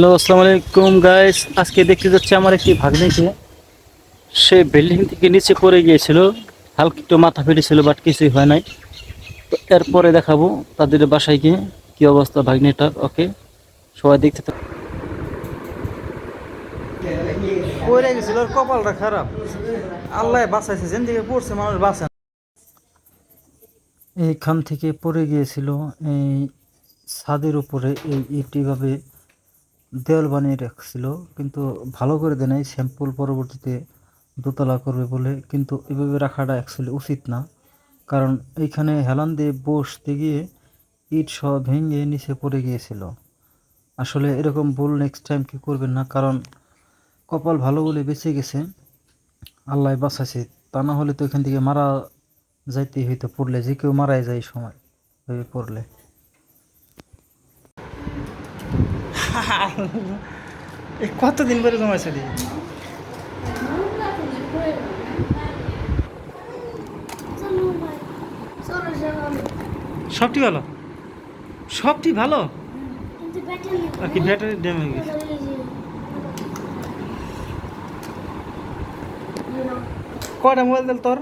Hello আসসালামু আলাইকুম guys আজকে দেখতে যাচ্ছে আমার একটি ভাগ্নিকে সে বিল্ডিং থেকে নিচে পড়ে গিয়েছিল। হালকা একটু মাথা ফেটেছিল বাট কিছুই হয় নাই। তো এরপরে দেখাবো তাদের বাসায় গিয়ে কি অবস্থা ভাগ্নিটার ওকে সবাই দেখতে থাকো। পড়ে গেছিল ওর কপালটা খারাপ। আল্লাহ বাঁচাইছে যেন থেকে পড়ছে মানুষ বাঁচে এইখান থেকে পড়ে গিয়েছিল এই ছাদের উপরে এই ইটিভাবে দেওয়াল বানিয়ে রাখছিল, কিন্তু ভালো করে দেয় নাই। স্যাম্পল পরবর্তীতে দোতলা করবে বলে কিন্তু এভাবে রাখাটা অ্যাকচুয়ালি উচিত না। কারণ এইখানে হেলান দিয়ে বসতে গিয়ে ইট সহ ভেঙে নিচে পড়ে গিয়েছিল। আসলে এরকম ভুল নেক্সট টাইম কি করবেন না, কারণ কপাল ভালো বলে বেঁচে গেছে। আল্লাহ বাঁচাছে তা না হলে তো এখান থেকে মারা যাইতেই হইতো, পড়লে যে কেউ মারাই যায় সময় পড়লে এই কতদিন পরে জমাইছে দি সবটি ভালো? সবটি ভালো? আর কি ব্যাটারি ড্যাম গেছে। কয়টা মোবাইল দিল তোর?